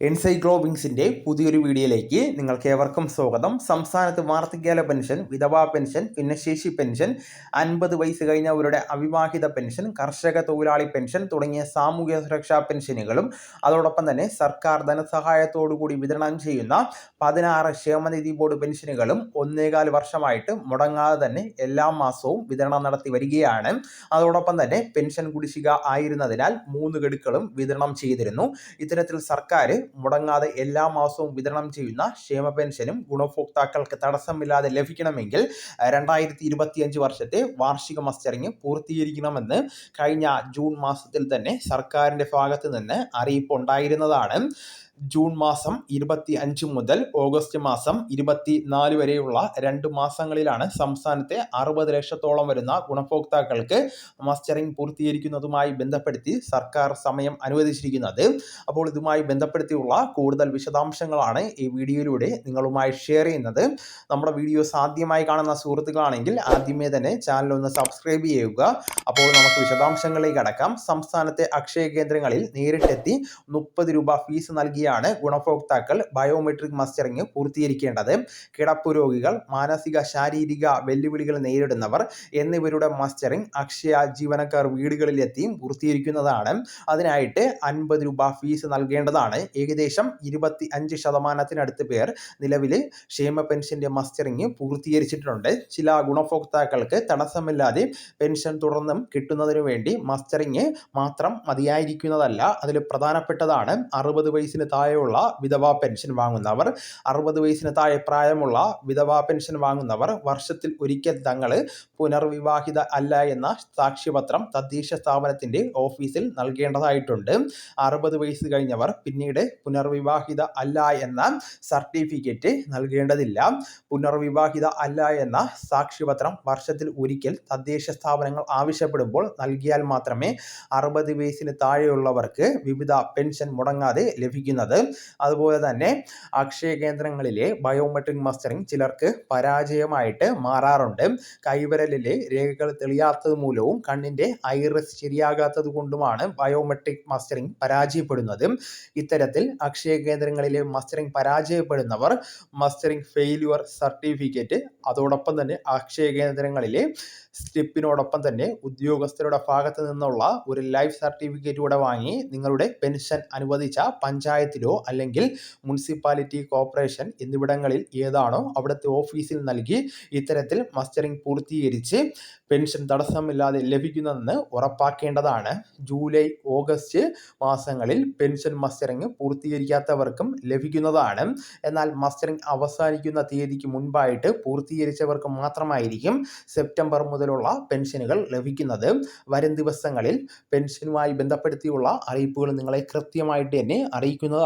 എൻസൈക്ലോബിങ്സിന്റെ പുതിയൊരു വീഡിയോയിലേക്ക് നിങ്ങൾക്ക് ഏവർക്കും സ്വാഗതം. സംസ്ഥാനത്ത് വാർദ്ധക്യകാല പെൻഷൻ വിധവാ പെൻഷൻ ഭിന്നശേഷി പെൻഷൻ അൻപത് വയസ്സ് കഴിഞ്ഞവരുടെ അവിവാഹിത പെൻഷൻ കർഷക തൊഴിലാളി പെൻഷൻ തുടങ്ങിയ സാമൂഹ്യ സുരക്ഷാ പെൻഷനുകളും അതോടൊപ്പം തന്നെ സർക്കാർ ധനസഹായത്തോടുകൂടി വിതരണം ചെയ്യുന്ന പതിനാറ് ക്ഷേമനിധി ബോർഡ് പെൻഷനുകളും ഒന്നേകാൽ വർഷമായിട്ട് മുടങ്ങാതെ തന്നെ എല്ലാ മാസവും വിതരണം നടത്തി വരികയാണ്. അതോടൊപ്പം തന്നെ പെൻഷൻ കുടിശ്ശിക ആയിരുന്നതിനാൽ മൂന്ന് ഗഡുക്കളും വിതരണം ചെയ്തിരുന്നു. ഇത്തരത്തിൽ സർക്കാർ മുടങ്ങാതെ എല്ലാ മാസവും വിതരണം ചെയ്യുന്ന ക്ഷേമ പെൻഷനും ഗുണഭോക്താക്കൾക്ക് തടസ്സമില്ലാതെ ലഭിക്കണമെങ്കിൽ രണ്ടായിരത്തി ഇരുപത്തിയഞ്ച് വർഷത്തെ വാർഷിക മസ്റ്ററിങ് പൂർത്തീകരിക്കണമെന്ന് കഴിഞ്ഞ ജൂൺ മാസത്തിൽ തന്നെ സർക്കാരിന്റെ ഭാഗത്ത് നിന്ന് അറിയിപ്പ് ഉണ്ടായിരുന്നതാണ്. ജൂൺ മാസം ഇരുപത്തി അഞ്ച് മുതൽ ഓഗസ്റ്റ് മാസം ഇരുപത്തി നാല് വരെയുള്ള രണ്ട് മാസങ്ങളിലാണ് സംസ്ഥാനത്തെ അറുപത് ലക്ഷത്തോളം വരുന്ന ഗുണഭോക്താക്കൾക്ക് മസ്റ്ററിംഗ് പൂർത്തീകരിക്കുന്നതുമായി ബന്ധപ്പെടുത്തി സർക്കാർ സമയം അനുവദിച്ചിരിക്കുന്നത്. അപ്പോൾ ഇതുമായി ബന്ധപ്പെടുത്തിയുള്ള കൂടുതൽ വിശദാംശങ്ങളാണ് ഈ വീഡിയോയിലൂടെ നിങ്ങളുമായി ഷെയർ ചെയ്യുന്നത്. നമ്മുടെ വീഡിയോസ് ആദ്യമായി കാണുന്ന സുഹൃത്തുക്കളാണെങ്കിൽ ആദ്യമേ തന്നെ ചാനൽ ഒന്ന് സബ്സ്ക്രൈബ് ചെയ്യുക. അപ്പോൾ നമുക്ക് വിശദാംശങ്ങളിലേക്ക് അടക്കാം സംസ്ഥാനത്തെ അക്ഷയ കേന്ദ്രങ്ങളിൽ നേരിട്ടെത്തി മുപ്പത് രൂപ ഫീസ് നൽകിയ വഴിയാണ് ഗുണഭോക്താക്കൾ ബയോമെട്രിക് മസ്റ്ററിംഗ് പൂർത്തീകരിക്കേണ്ടത്. കിടപ്പ് രോഗികൾ മാനസിക ശാരീരിക വെല്ലുവിളികൾ നേരിടുന്നവർ എന്നിവരുടെ മസ്റ്ററിംഗ് അക്ഷയ ജീവനക്കാർ വീടുകളിലെത്തിയും പൂർത്തീകരിക്കുന്നതാണ്. അതിനായിട്ട് അൻപത് രൂപ ഫീസ് നൽകേണ്ടതാണ്. ഏകദേശം ഇരുപത്തി അഞ്ച് ശതമാനത്തിനടുത്ത് പേർ നിലവിൽ ക്ഷേമ പെൻഷന്റെ മസ്റ്ററിംഗ് പൂർത്തീകരിച്ചിട്ടുണ്ട്. ചില ഗുണഭോക്താക്കൾക്ക് തടസ്സമില്ലാതെ പെൻഷൻ തുടർന്നും കിട്ടുന്നതിനു വേണ്ടി മസ്റ്ററിംഗ് മാത്രം മതിയായിരിക്കുന്നതല്ല. അതിൽ പ്രധാനപ്പെട്ടതാണ് അറുപത് വയസ്സിന് താഴെയുള്ള വിധവാ പെൻഷൻ വാങ്ങുന്നവർ അറുപത് വയസ്സിന് താഴെ പ്രായമുള്ള വിധവാ പെൻഷൻ വാങ്ങുന്നവർ വർഷത്തിൽ ഒരിക്കൽ തങ്ങൾ പുനർവിവാഹിത അല്ല എന്ന സാക്ഷ്യപത്രം തദ്ദേശ സ്ഥാപനത്തിന്റെ ഓഫീസിൽ നൽകേണ്ടതായിട്ടുണ്ട്. അറുപത് വയസ്സ് കഴിഞ്ഞവർ പിന്നീട് പുനർവിവാഹിത അല്ല എന്ന സർട്ടിഫിക്കറ്റ് നൽകേണ്ടതില്ല. പുനർവിവാഹിത അല്ല എന്ന സാക്ഷ്യപത്രം വർഷത്തിൽ ഒരിക്കൽ തദ്ദേശ സ്ഥാപനങ്ങൾ ആവശ്യപ്പെടുമ്പോൾ നൽകിയാൽ മാത്രമേ അറുപത് വയസ്സിന് താഴെയുള്ളവർക്ക് വിവിധ പെൻഷൻ മുടങ്ങാതെ ലഭിക്കുന്നത് അതുപോലെ തന്നെ അക്ഷയ കേന്ദ്രങ്ങളിലെ ബയോമെട്രിക് മസ്റ്ററിംഗ് ചിലർക്ക് പരാജയമായിട്ട് മാറാറുണ്ട്. കൈവിരലിലെ രേഖകൾ തെളിയാത്തത് മൂലവും കണ്ണിന്റെ ഐറിസ് ശരിയാകാത്തത് കൊണ്ടുമാണ് ബയോമെട്രിക് മസ്റ്ററിംഗ് പരാജയപ്പെടുന്നത്. ഇത്തരത്തിൽ അക്ഷയ കേന്ദ്രങ്ങളിലെ മസ്റ്ററിംഗ് പരാജയപ്പെടുന്നവർ മസ്റ്ററിംഗ് ഫെയിലുവർ സർട്ടിഫിക്കറ്റ് അതോടൊപ്പം തന്നെ അക്ഷയ കേന്ദ്രങ്ങളിലെ സ്റ്റെപ്പിനോടൊപ്പം തന്നെ ഉദ്യോഗസ്ഥരുടെ ഭാഗത്ത് നിന്നുള്ള ഒരു ലൈഫ് സർട്ടിഫിക്കറ്റ് കൂടെ വാങ്ങി നിങ്ങളുടെ പെൻഷൻ അനുവദിച്ച പഞ്ചായത്തിലോ അല്ലെങ്കിൽ മുനിസിപ്പാലിറ്റി കോർപ്പറേഷൻ എന്നിവിടങ്ങളിൽ ഏതാണോ അവിടുത്തെ ഓഫീസിൽ നൽകി ഇത്തരത്തിൽ മസ്റ്ററിംഗ് പൂർത്തീകരിച്ച് പെൻഷൻ തടസ്സമില്ലാതെ ലഭിക്കുന്നതെന്ന് ഉറപ്പാക്കേണ്ടതാണ്. ജൂലൈ ഓഗസ്റ്റ് മാസങ്ങളിൽ പെൻഷൻ മസ്റ്ററിംഗ് പൂർത്തീകരിക്കാത്തവർക്കും ലഭിക്കുന്നതാണ്. എന്നാൽ മസ്റ്ററിംഗ് അവസാനിക്കുന്ന തീയതിക്ക് മുൻപായിട്ട് പൂർത്തീകരിച്ചവർക്ക് മാത്രമായിരിക്കും സെപ്റ്റംബർ മുതലുള്ള പെൻഷനുകൾ ലഭിക്കുന്നത്. വരും ദിവസങ്ങളിൽ പെൻഷനുമായി ബന്ധപ്പെടുത്തിയുള്ള അറിയിപ്പുകൾ നിങ്ങളെ കൃത്യമായിട്ട് തന്നെ അറിയിക്കുന്നതാണ്.